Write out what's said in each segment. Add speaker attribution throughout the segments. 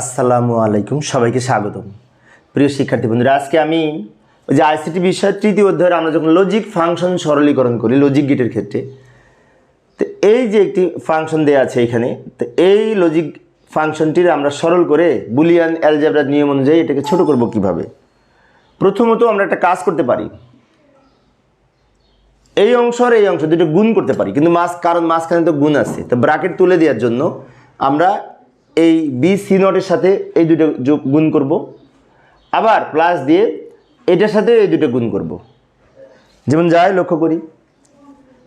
Speaker 1: আসসালামু আলাইকুম, সবাইকে স্বাগতম। প্রিয় শিক্ষার্থী বন্ধুরা, আজকে আমি যে আইসিটি বিষয়ের তৃতীয় অধ্যায়ের আমরা যখন লজিক ফাংশন সরলীকরণ করি লজিক গেটের ক্ষেত্রে, তো এই যে একটি ফাংশন দেওয়া আছে এখানে, তো এই লজিক ফাংশনটির আমরা সরল করে বুলিয়ান অ্যালজেব্রার নিয়ম অনুযায়ী এটাকে ছোট করব কীভাবে? প্রথমত আমরা একটা কাজ করতে পারি। এই অংশ আর এই অংশ দুটো গুণ করতে পারি, কিন্তু মাস, কারণ মাঝখানে তো গুণ আছে, তো ব্রাকেট তুলে দেওয়ার জন্য আমরা এই বি সি নটের সাথে এই দুটো যোগ গুণ করব। আবার প্লাস দিয়ে এটার সাথে এই দুটো গুণ করব। যেমন যায় লক্ষ্য করি।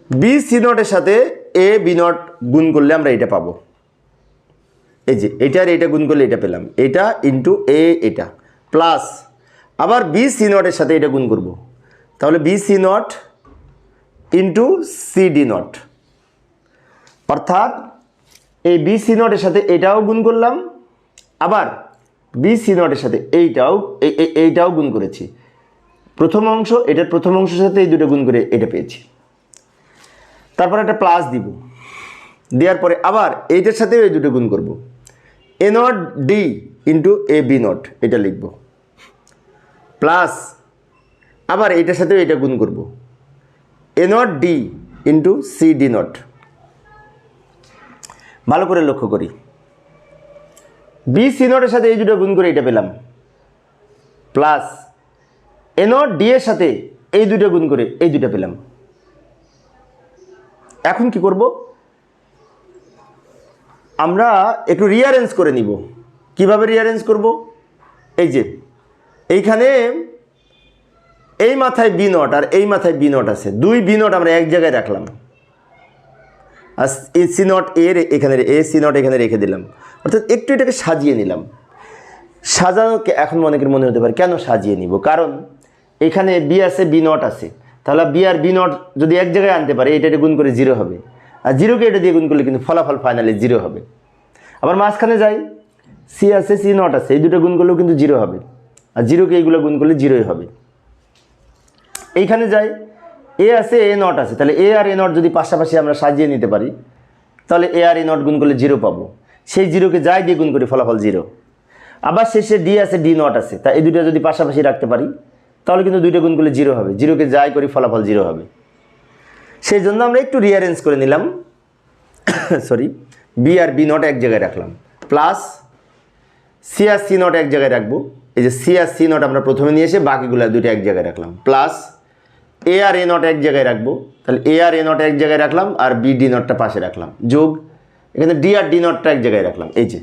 Speaker 1: বি সি নটের সাথে এ বি নট গুণ করলে আমরা এটা পাবো। এই যে, এটা আর এটা গুণ করলে এটা পেলাম। এটা ইন্টু এ এটা। প্লাস আবার বি সি নটের সাথে এটা গুণ করব। তাহলে B C not into C D not অর্থাৎ এই বি সি নটের সাথে এটাও গুণ করলাম। আবার বি সি নটের সাথে এইটাও, এই- এই- এইটাও গুণ করেছি। প্রথম অংশ, এটার প্রথম অংশের সাথে এই দুটো গুণ করে এটা পেয়েছি। তারপর একটা প্লাস দিব। দেওয়ার পরে আবার এইটার সাথেও এই দুটো গুণ করব। A not D into A B not এটা লিখব। প্লাস আবার এইটার সাথেও এটা গুণ করব। A not D into C D not ভালো করে লক্ষ্য করি। বি সি নটের সাথে এই দুটো গুণ করে এটা পেলাম। প্লাস এ নট ডি এর সাথে এই দুটো গুণ করে এই দুটো পেলাম। এখন কি করব? আমরা একটু রিয়ারেঞ্জ করে নিব। কীভাবে রিয়ারেঞ্জ করব? এই যে, এইখানে এই মাথায় বি নট আর এই মাথায় বি নট আছে। দুই বি নট আমরা এক জায়গায় রাখলাম। আর সি নট এ এখানে এ সি নট এখানে রেখে দিলাম। অর্থাৎ একটু এটাকে সাজিয়ে নিলাম। সাজানোকে এখন অনেকের মনে হতে পারে, কেন সাজিয়ে নিব? কারণ এখানে বি আছে বি নট আছে। তাহলে বি আর বি নট যদি এক জায়গায় আনতে পারে এটা এটা গুণ করে জিরো হবে। আর জিরোকে এটা দিয়ে গুণ করলে কিন্তু ফলাফল ফাইনালি জিরো হবে। আবার মাঝখানে যাই সি আছে সি নট আছে, এই দুটো গুণ করলেও কিন্তু জিরো হবে। আর জিরোকে এইগুলো গুণ করলে জিরোই হবে। এইখানে যাই এ আছে এ নট আছে। তাহলে এ আর এ নট যদি পাশাপাশি আমরা সাজিয়ে নিতে পারি, তাহলে এ আর এ নট গুণ করলে জিরো পাবো। সেই জিরোকে যাই দিয়ে গুণ করি, ফলাফল জিরো আবার শেষে ডি আছে ডি নট আছে। তা এই দুটো যদি পাশাপাশি রাখতে পারি, তাহলে কিন্তু দুইটা গুণ করলে জিরো হবে। জিরোকে যাই করি, ফলাফল জিরো হবে। সেই জন্য আমরা একটু রিয়ারেঞ্জ করে নিলাম। সরি বি আর বি নট এক জায়গায় রাখলাম। প্লাস সি আর সি নট এক জায়গায় রাখব। এই যে সি আর সি নট আমরা প্রথমে নিয়ে এসে বাকিগুলো দুটো এক জায়গায় রাখলাম। Plus A R A not এক জায়গায় রাখব। তাহলে এ আর এ নট এক জায়গায় রাখলাম আর বি ডি নটটা পাশে রাখলাম। যোগ, এখানে ডি আর ডি নটটা এক জায়গায় রাখলাম। এই যে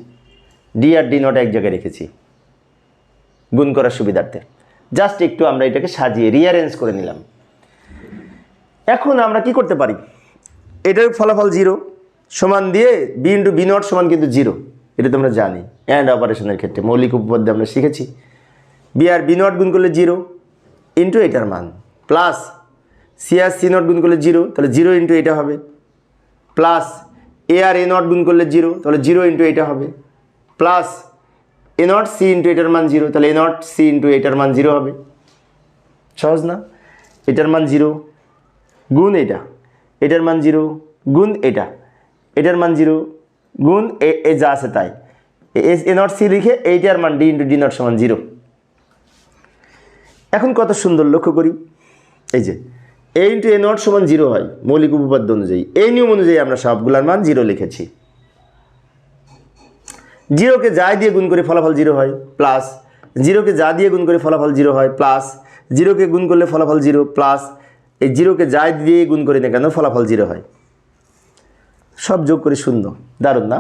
Speaker 1: ডি আর ডি নট এক জায়গায় রেখেছি। গুণ করার সুবিধার্থে। জাস্ট একটু আমরা এটাকে সাজিয়ে রিয়ারেঞ্জ করে নিলাম। এখন আমরা কি করতে পারি? এটার ফলাফল জিরো সমান দিয়ে বি ইন্টু বি নট সমান কিন্তু জিরো এটা তোমরা জানি। অ্যান্ড অপারেশনের ক্ষেত্রে মৌলিক উপপাদ্য আমরা শিখেছি। বি আর বি নট গুণ করলে জিরো ইন্টু এটার মান। প্লাস সি আর সি নট গুণ করলে জিরো, তাহলে জিরো ইন্টু এটা হবে। Plus A R A not গুণ করলে জিরো, তাহলে জিরো ইন্টু এটা হবে। Plus A not C into এটার মান জিরো, তাহলে এ নট সি ইন্টু এটার মান জিরো হবে। সহজ না? এটার মান জিরো, গুণ এটা। এটার মান জিরো, গুণ এটা। এটার মান জিরো, গুণ এ এ যা আছে তাই। এ নট সি লিখে এইটার মান ডি ইন্টু ডি নট সমান জিরো। এখন কত সুন্দর লক্ষ্য করি। এই যে এ ইন্টু এ নট সমান জিরো হয়, মৌলিক উপপাদ্য অনুযায়ী। এই নিয়ম অনুযায়ী আমরা সবগুলার মান জিরো লিখেছি। জিরোকে যা দিয়ে গুণ করে ফলাফল জিরো হয় প্লাস জিরোকে যা দিয়ে গুণ করে ফলাফল জিরো হয় প্লাস জিরোকে গুণ করলে ফলাফল জিরো প্লাস এই জিরোকে যা দিয়ে গুণ করি না কেন ফলাফল জিরো হয়। সব যোগ করে শূন্য। দারুণ না?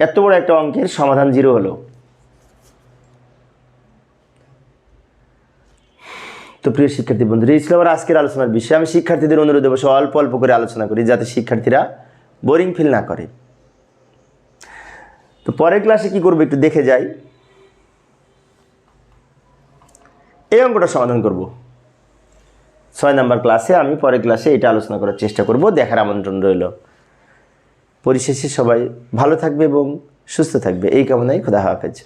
Speaker 1: এত বড় একটা অঙ্কের সমাধান জিরো হলো। তো প্রিয় শিক্ষার্থী বন্ধুরা, এই ছিল আমার আজকের আলোচনার বিষয়। আমি শিক্ষার্থীদের অনুরোধ অবশ্য অল্প অল্প করে আলোচনা করি, যাতে শিক্ষার্থীরা বোরিং ফিল না করে। তো পরের ক্লাসে কি করব একটু দেখে যাই। এই অঙ্কটা সমাধান করব। ছয় নাম্বার ক্লাসে আমি পরের ক্লাসে এটা আলোচনা করার চেষ্টা করব, দেখার আমন্ত্রণ রইল। পরিশেষে সবাই ভালো থাকবে এবং সুস্থ থাকবে। এই কামনাই খোদা হাফেজ।